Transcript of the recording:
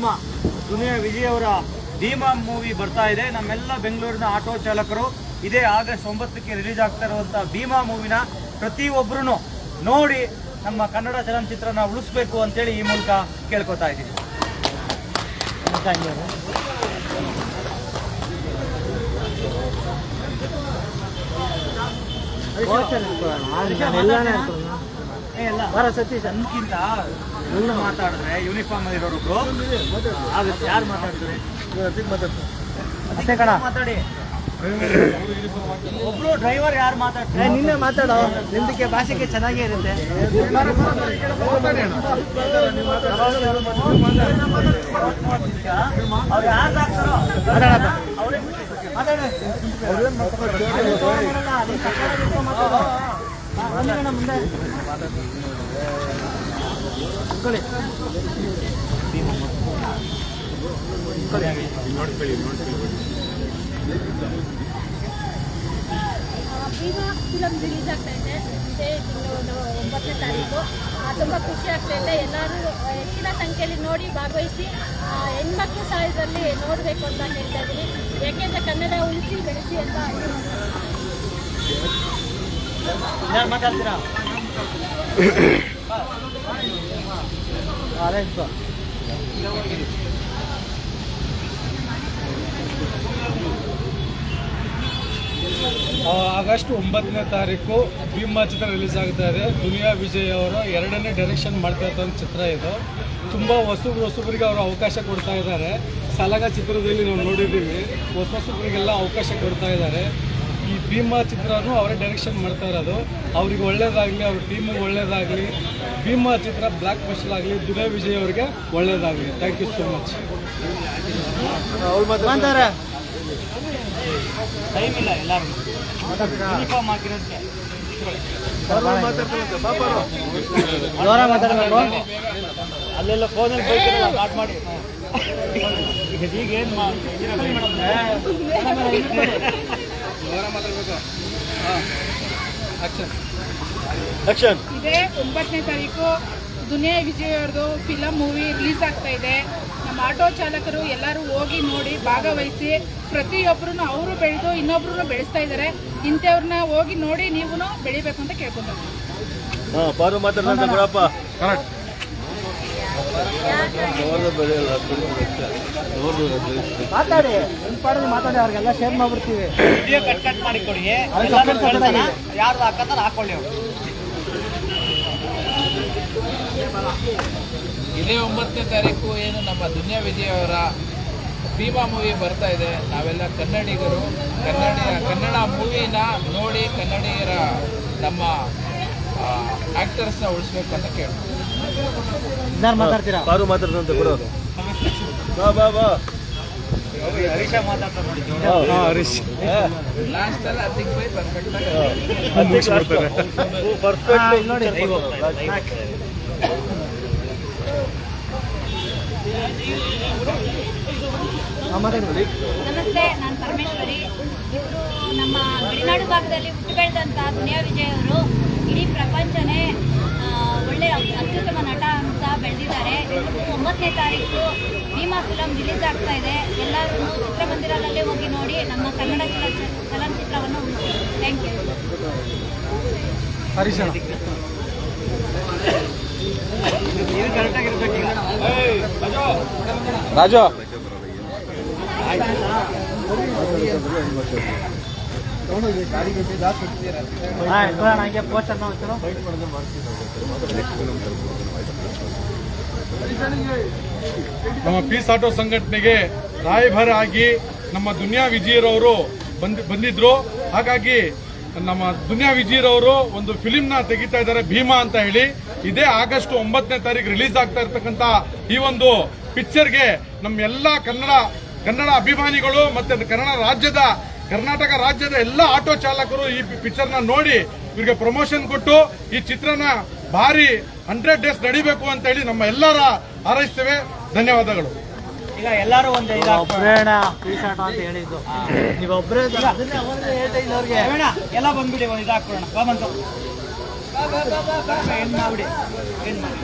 ನಮ್ಮ ದುನಿಯಾ ವಿಜಯ್ ಅವರ ಧೀಮಾ ಮೂವಿ ಬರ್ತಾ ಇದೆ. ನಮ್ಮೆಲ್ಲ ಬೆಂಗಳೂರಿನ ಆಟೋ ಚಾಲಕರು ಇದೇ ಆಗಸ್ಟ್ ಒಂಬತ್ತಕ್ಕೆ ರಿಲೀಸ್ ಆಗ್ತಾ ಇರುವಂತಹ ಭೀಮಾ ಮೂವಿನ ಪ್ರತಿಯೊಬ್ಬರೂ ನೋಡಿ ನಮ್ಮ ಕನ್ನಡ ಚಲನಚಿತ್ರನ ಉಳಿಸ್ಬೇಕು ಅಂತೇಳಿ ಈ ಮೂಲಕ ಕೇಳ್ಕೊತಾ ಇದ್ದೀನಿ ಏ, ಎಲ್ಲ ಸತೀಶ್. ಅನ್ಕಿಂತ ಇವ್ರು ಮಾತಾಡಿದ್ರೆ ಯೂನಿಫಾರ್ಮ್ ಇರೋರು ಆಗುತ್ತೆ ಯಾರು ಮಾತಾಡ್ತಾರೆ? ಅಷ್ಟೇ ಕಣ. ಮಾತಾಡಿ. ಒಬ್ರು ಡ್ರೈವರ್ ಯಾರು ಮಾತಾಡ್ತಾರೆ? ನಿನ್ನೆ ಮಾತಾಡೋ? ನಿಮ್ದಕ್ಕೆ ಭಾಷೆಗೆ ಚೆನ್ನಾಗೇ ಇರುತ್ತೆ. ಅವ್ರು ಯಾರು ಹಾಕ್ತಾರೋ ಮಾತಾಡಪ್ಪ. ಅವರೇ ಮಾತಾಡಿ. ಕುತ್ಕೊಳ್ಳಿ. ಈಗ ಫಿಲಮ್ ರಿಲೀಸ್ ಆಗ್ತಾ ಇದೆ ಇದೇ ತಿಂಗಳು ಒಂಬತ್ತನೇ ತಾರೀಕು ತುಂಬ ಖುಷಿ ಆಗ್ತಾ ಇದೆ ಎಲ್ಲರೂ ಹೆಚ್ಚಿನ ಸಂಖ್ಯೆಯಲ್ಲಿ ನೋಡಿ ಭಾಗವಹಿಸಿ ಹೆಣ್ಮಕ್ಳು ಸಹ ನೋಡಬೇಕು ಅಂತ ಹೇಳ್ತಾ ಇದ್ದೀನಿ ಕನ್ನಡ ಉಳಿಸಿ ಬೆಳೆಸಿ ಅಂತ ಮಾತಾಡ್ತೀರಾ ಆಗಸ್ಟ್ ಒಂಬತ್ತನೇ ತಾರೀಕು ಭೀಮಾ ಚಿತ್ರ ರಿಲೀಸ್ ಆಗ್ತಾ ಇದೆ. ದುನಿಯಾ ವಿಜಯ್ ಅವರು ಎರಡನೇ ಡೈರೆಕ್ಷನ್ ಮಾಡ್ತಾ ಇದ್ದಂಥ ಚಿತ್ರ ಇದು. ತುಂಬ ಹೊಸಬ್ರು ಹೊಸಬ್ರಿಗೆ ಅವರು ಅವಕಾಶ ಕೊಡ್ತಾ ಇದ್ದಾರೆ. ಸಲಗ ಚಿತ್ರದಲ್ಲಿ ನಾವು ನೋಡಿದ್ದೀವಿ. ಹೊಸ ಹೊಸಬ್ರಿಗೆಲ್ಲ ಅವಕಾಶ ಕೊಡ್ತಾ ಇದ್ದಾರೆ. ಭೀಮಾ ಚಿತ್ರನೂ ಅವರೇ ಡೈರೆಕ್ಷನ್ ಮಾಡ್ತಾ ಇರೋದು. ಅವ್ರಿಗೆ ಒಳ್ಳೇದಾಗಲಿ ಅವ್ರ ಟೀಮಿಗೆ ಒಳ್ಳೇದಾಗಲಿ. ಭೀಮಾ ಚಿತ್ರ ಬ್ಲ್ಯಾಕ್ ಬಸ್ಟರ್ ಆಗಲಿ ದುರೇ ವಿಜಯ್ ಅವ್ರಿಗೆ ಒಳ್ಳೇದಾಗಲಿ. ಥ್ಯಾಂಕ್ ಯು ಸೋ ಮಚ್ ಮಾತಾಡ್ರೆ. ಟೈಮ್ ಇಲ್ಲ ಎಲ್ಲರಿಗೂ ಯೂನಿಫಾರ್ಮ್ ಹಾಕಿರೋದಕ್ಕೆ. ಜೋರ ಮಾತಾಡ್ಬೇಕು. ಅಲ್ಲೆಲ್ಲ ಫೋನಲ್ಲಿ ಬೈಕಿರಲ್ಲ ಸ್ಟಾರ್ಟ್ ಮಾಡಿ. ಈಗ ಏನು ಆಕ್ಷನ್ ಇದೇ ಒಂಬತ್ತನೇ ತಾರೀಕು ದುನಿಯಾ ವಿಜಯ್ ಅವ್ರದ್ದು ಫಿಲಮ್ ಮೂವಿ ರಿಲೀಸ್ ಆಗ್ತಾ ಇದೆ. ನಮ್ಮ ಆಟೋ ಚಾಲಕರು ಎಲ್ಲರೂ ಹೋಗಿ ನೋಡಿ ಭಾಗವಹಿಸಿ ಪ್ರತಿಯೊಬ್ಬರು ಅವರು ಬೆಳೆದು ಇನ್ನೊಬ್ರು ಬೆಳೆಸ್ತಾ ಇದ್ದಾರೆ ಇಂಥವ್ರನ್ನ ಹೋಗಿ ನೋಡಿ ನೀವು ಬೆಳಿಬೇಕು ಅಂತ ಕೇಳ್ಕೊಂತಾರೆ ಮಾತಾಡಿ ನಿಮ್ಮ ಪಾಡಿಗೆ ಮಾತಾಡಿ ಅವ್ರಿಗೆಲ್ಲ ಶೇರ್ ಮಾಡ್ಬಿಡ್ತೀವಿ. ವಿಡಿಯೋ ಕಟ್ ಕಟ್ ಮಾಡಿ ಕೊಡಿ. ಯಾರ್ದು ಹಾಕತ್ತಾರ ಹಾಕೊಳ್ಳಿ ಅವ್ರು. ಇದೇ ಒಂಬತ್ತನೇ ತಾರೀಕು ಏನು ನಮ್ಮ ದುನಿಯಾ ವಿಜಯ್ ಅವರ ಭೀಮಾ ಮೂವಿ ಬರ್ತಾ ಇದೆ. ನಾವೆಲ್ಲ ಕನ್ನಡಿಗರು. ಕನ್ನಡ ಕನ್ನಡ ಮೂವಿನ ನೋಡಿ ಕನ್ನಡಿಗರ ನಮ್ಮ ಆ್ಯಕ್ಟರ್ಸ್ನ ಉಳಿಸ್ಬೇಕು ಅಂತ ಕೇಳ್ತೀವಿ ಇನ್ನಾರು ಮಾತಾಡ್ತೀರಾ? ಬಾರು ಮಾತಾಡ್ದಂತೆ ಕೊಡೋದು ಬಾ ಬಾ ಬಾ. ನಮಸ್ತೆ ನಾನು ಪರಮೇಶ್ವರಿ. ಇವರು ನಮ್ಮ ಗಡಿನಾಡು ಭಾಗದಲ್ಲಿ ಹುಟ್ಟು ಬೆಳೆದಂಥ ದುನಿಯಾ ವಿಜಯ್ ಅವರು. ಇಡೀ ಪ್ರಪಂಚನೇ ಒಳ್ಳೆ ಅತ್ಯುತ್ತಮ ನಟ ಅಂತ ಬೆಳೆದಿದ್ದಾರೆ. ಒಂಬತ್ತನೇ ತಾರೀಕು ಭೀಮಾ ಫಿಲಮ್ ರಿಲೀಸ್ ಆಗ್ತಾ ಇದೆ. ಎಲ್ಲರೂ ಚಿತ್ರಮಂದಿರದಲ್ಲೇ ಹೋಗಿ ನೋಡಿ ನಮ್ಮ ಕನ್ನಡ ಚಲನಚಿತ್ರವನ್ನು ಉಳಿಸಿ ಥ್ಯಾಂಕ್ ಯು ಹರೀಶ್ ನಮ್ಮ ಪೀಸ್ ಆಟೋ ಸಂಘಟನೆಗೆ ರಾಯಭಾರ ಆಗಿ ನಮ್ಮ ದುನಿಯಾ ವಿಜಯರವರು ಬಂದ್ ಬಂದಿದ್ರು. ಹಾಗಾಗಿ ನಮ್ಮ ದುನಿಯಾ ವಿಜಯರವರು ಒಂದು ಫಿಲಿಂನ ತೆಗಿತಾ ಇದ್ದಾರೆ, ಭೀಮಾ ಅಂತ ಹೇಳಿ. ಇದೇ ಆಗಸ್ಟ್ ಒಂಬತ್ತನೇ ತಾರೀಕು ರಿಲೀಸ್ ಆಗ್ತಾ ಇರತಕ್ಕಂತ ಈ ಒಂದು ಪಿಕ್ಚರ್ಗೆ ನಮ್ಮ ಎಲ್ಲ ಕನ್ನಡ ಕನ್ನಡ ಅಭಿಮಾನಿಗಳು ಮತ್ತೆ ಕನ್ನಡ ರಾಜ್ಯದ ಕರ್ನಾಟಕ ರಾಜ್ಯದ ಎಲ್ಲ ಆಟೋ ಚಾಲಕರು ಈ ಪಿಕ್ಚರ್ನ ನೋಡಿ ಇವರಿಗೆ ಪ್ರಮೋಷನ್ ಕೊಟ್ಟು ಈ ಚಿತ್ರನ ಭಾರಿ ಹಂಡ್ರೆಡ್ ಡೇಸ್ ನಡಿಬೇಕು ಅಂತ ಹೇಳಿ ನಮ್ಮ ಎಲ್ಲರ ಹಾರೈಸ್ತೇವೆ. ಧನ್ಯವಾದಗಳು. ಈಗ ಎಲ್ಲರೂ ಒಂದು ಹೇಳಿದ್ದು. ನೀವು ಒಬ್ಬರೇ ಎಲ್ಲ ಬಂದ್ಬಿಡಿ ಒಂದು ಬಾ ಬಂತು. ಏನ್ ಮಾಡ್ಬಿಡಿ? ಏನ್ ಮಾಡಿ